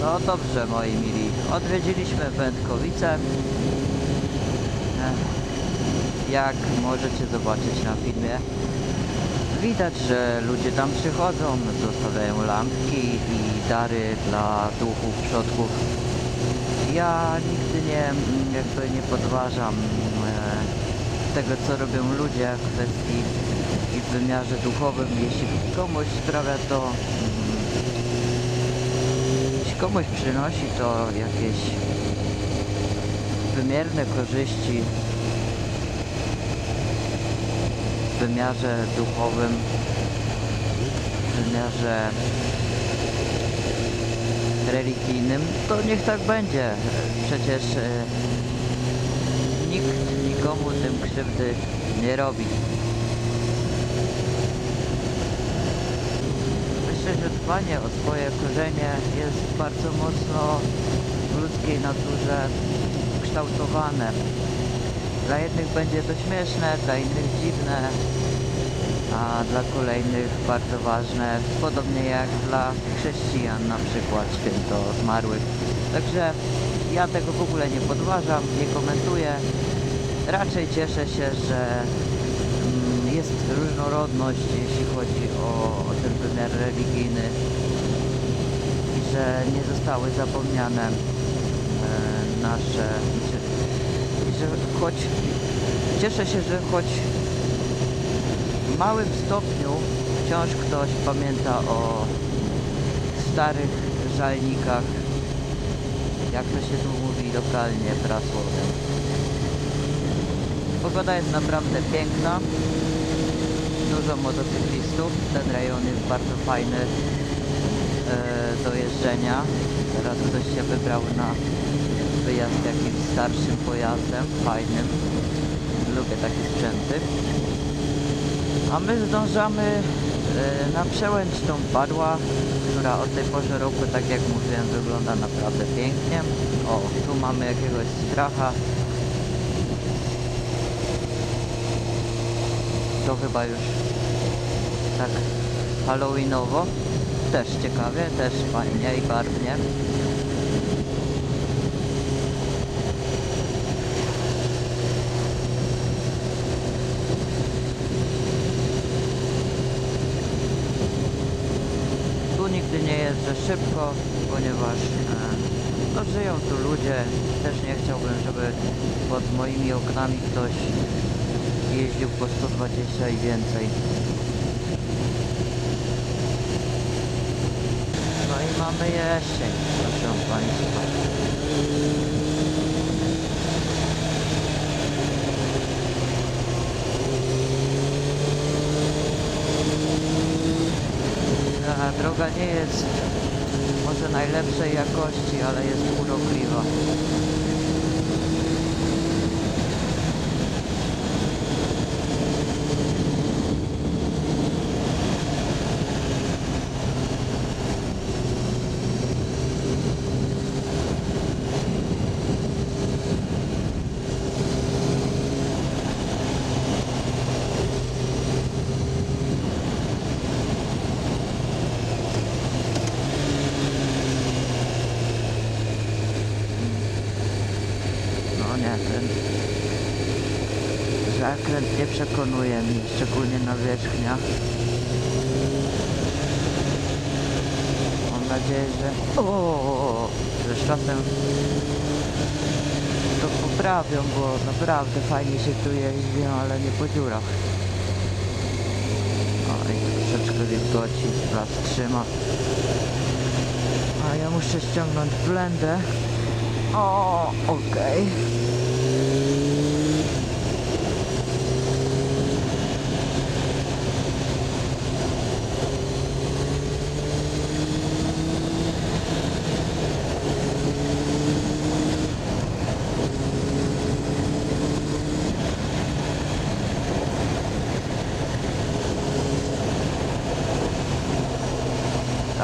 No dobrze, moi mili. Odwiedziliśmy Wędkowice. Jak możecie zobaczyć na filmie, widać, że ludzie tam przychodzą, zostawiają lampki i dary dla duchów, przodków. Ja nigdy nie, mm, jakby nie podważam e, tego, co robią ludzie w kwestii i w wymiarze duchowym. Jeśli komuś sprawia to mm, komuś przynosi to jakieś wymierne korzyści w wymiarze duchowym, w wymiarze religijnym, to niech tak będzie. Przecież e, nikt nikomu tym krzywdy nie robi. Myślę, że dbanie o swoje korzenie jest bardzo mocno w ludzkiej naturze kształtowane. Dla jednych będzie to śmieszne, dla innych dziwne, a dla kolejnych bardzo ważne, podobnie jak dla chrześcijan na przykład święto zmarłych. Także ja tego w ogóle nie podważam, nie komentuję. Raczej cieszę się, że jest różnorodność, jeśli chodzi o, o ten wymiar religijny i że nie zostały zapomniane e, nasze, czy, i że choć cieszę się, że choć w małym stopniu wciąż ktoś pamięta o starych żalnikach, jak to się tu mówi lokalnie, prasłowem. Pogoda jest naprawdę piękna, dużo motocyklistów, ten rejon jest bardzo fajny e, do jeżdżenia. Teraz ktoś się wybrał na wyjazd jakimś starszym pojazdem, fajnym. Lubię takie sprzęty. A my zdążamy e, na przełęcz tą Padła, która o tej porze roku, tak jak mówiłem, wygląda naprawdę pięknie. O, tu mamy jakiegoś stracha. To chyba już tak halloweenowo. Też ciekawie, też fajnie i barwnie. Tu nigdy nie jeżdżę szybko, ponieważ e, no, żyją tu ludzie. Też nie chciałbym, żeby pod moimi oknami ktoś jeździł po 120 i więcej. No i mamy jesień, proszę Państwa. Ta droga nie jest może najlepszej jakości, ale jest urokliwa. Ten zakręt nie przekonuje mnie, szczególnie na wierzchniach. Mam nadzieję, że... O, że z czasem to poprawią, bo naprawdę fajnie się tu jeździ, ale nie po dziurach. O, i troszeczkę wilgoci las trzyma. A ja muszę ściągnąć blendę. O, okej.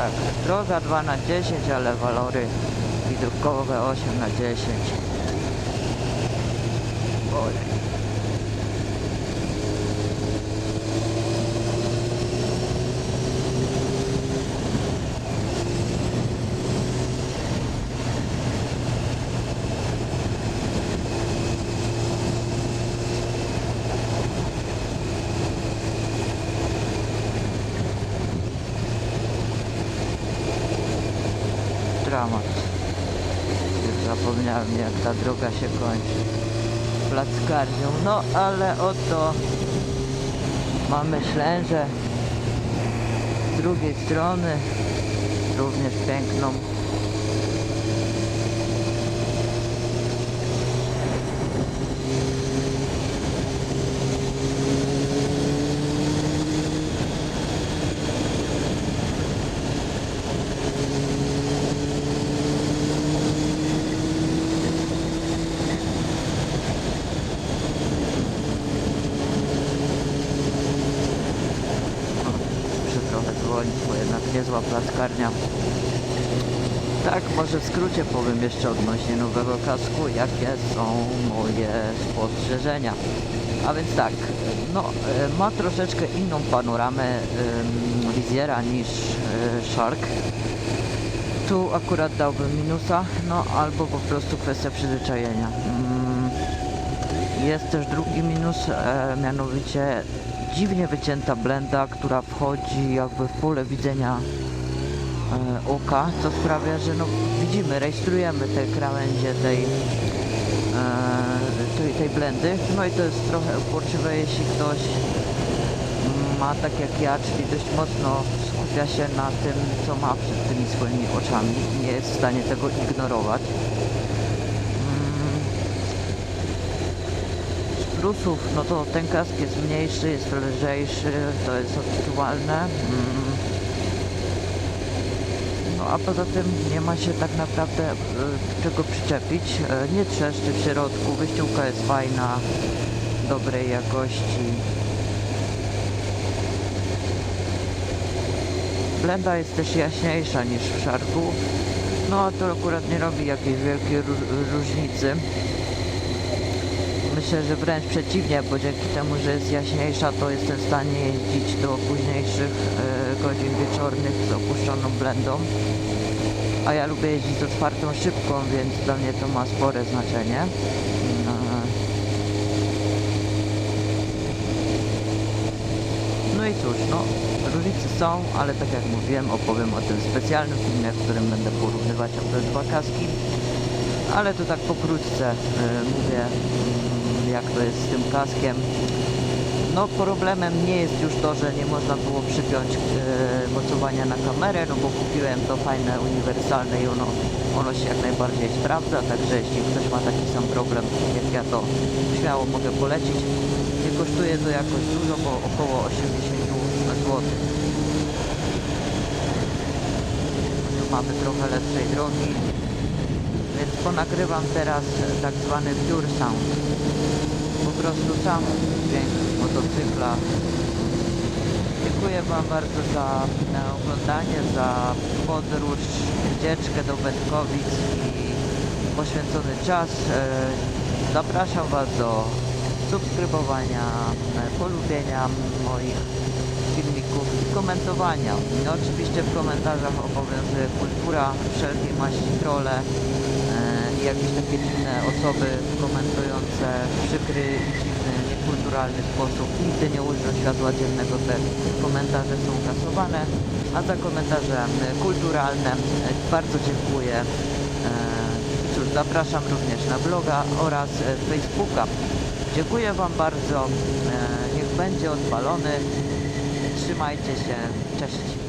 Tak, droga 2 na 10, ale walory widróbkowe 8 na 10. Oj. Dramat. Zapomniałem jak ta droga się kończy. Plackarnią. No ale oto mamy Ślężę z drugiej strony. Również piękną. Muszę trochę dzwonić, bo plackarnia. Tak, może w skrócie powiem jeszcze odnośnie nowego kasku, jakie są moje spostrzeżenia. A więc tak, no, e, ma troszeczkę inną panoramę em, wizjera niż e, Shark. Tu akurat dałbym minusa, no albo po prostu kwestia przyzwyczajenia. Mm, jest też drugi minus, e, mianowicie dziwnie wycięta blenda, która wchodzi jakby w pole widzenia e, oka, co sprawia, że no widzimy, rejestrujemy te krawędzie tej, e, tej, tej blendy. No i to jest trochę uporczywe, jeśli ktoś ma tak jak ja, czyli dość mocno skupia się na tym, co ma przed tymi swoimi oczami nie jest w stanie tego ignorować. Z plusów, no to ten kask jest mniejszy, jest lżejszy, to jest odczuwalne. Mm. No a poza tym nie ma się tak naprawdę e, czego przyczepić. E, nie trzeszczy w środku, wyściółka jest fajna, dobrej jakości. Blenda jest też jaśniejsza niż w szarku. No a to akurat nie robi jakiejś wielkiej ró- różnicy. Myślę, że wręcz przeciwnie, bo dzięki temu, że jest jaśniejsza, to jestem w stanie jeździć do późniejszych e, godzin wieczornych z opuszczoną blendą. A ja lubię jeździć z otwartą szybką, więc dla mnie to ma spore znaczenie. E, No i cóż, no różnice są, ale tak jak mówiłem, opowiem o tym specjalnym filmie, w którym będę porównywać te dwa kaski. Ale to tak pokrótce e, mówię, jak to jest z tym kaskiem. No problemem nie jest już to, że nie można było przypiąć e, mocowania na kamerę, no bo kupiłem to fajne, uniwersalne i ono, ono się jak najbardziej sprawdza, także jeśli ktoś ma taki sam problem jak ja, to śmiało mogę polecić. Nie kosztuje to jakoś dużo, bo około 80 zł. Tu mamy trochę lepszej drogi, więc ponagrywam teraz tak zwany pure sound. Po prostu sam dźwięk motocykla. Dziękuję Wam bardzo za oglądanie, za podróż, wycieczkę do Wędkowic i poświęcony czas. E, Zapraszam Was do subskrybowania, e, polubienia moich filmików i komentowania. No, oczywiście w komentarzach obowiązuje kultura, wszelkiej maści trole jakieś takie dziwne osoby komentujące w przykry i dziwny, niekulturalny sposób. Nigdy nie użyją światła dziennego, te komentarze są kasowane, a za komentarze kulturalne e, bardzo dziękuję. E, Cóż, zapraszam również na bloga oraz e, Facebooka. Dziękuję Wam bardzo. Niech będzie odpalony. Trzymajcie się. Cześć.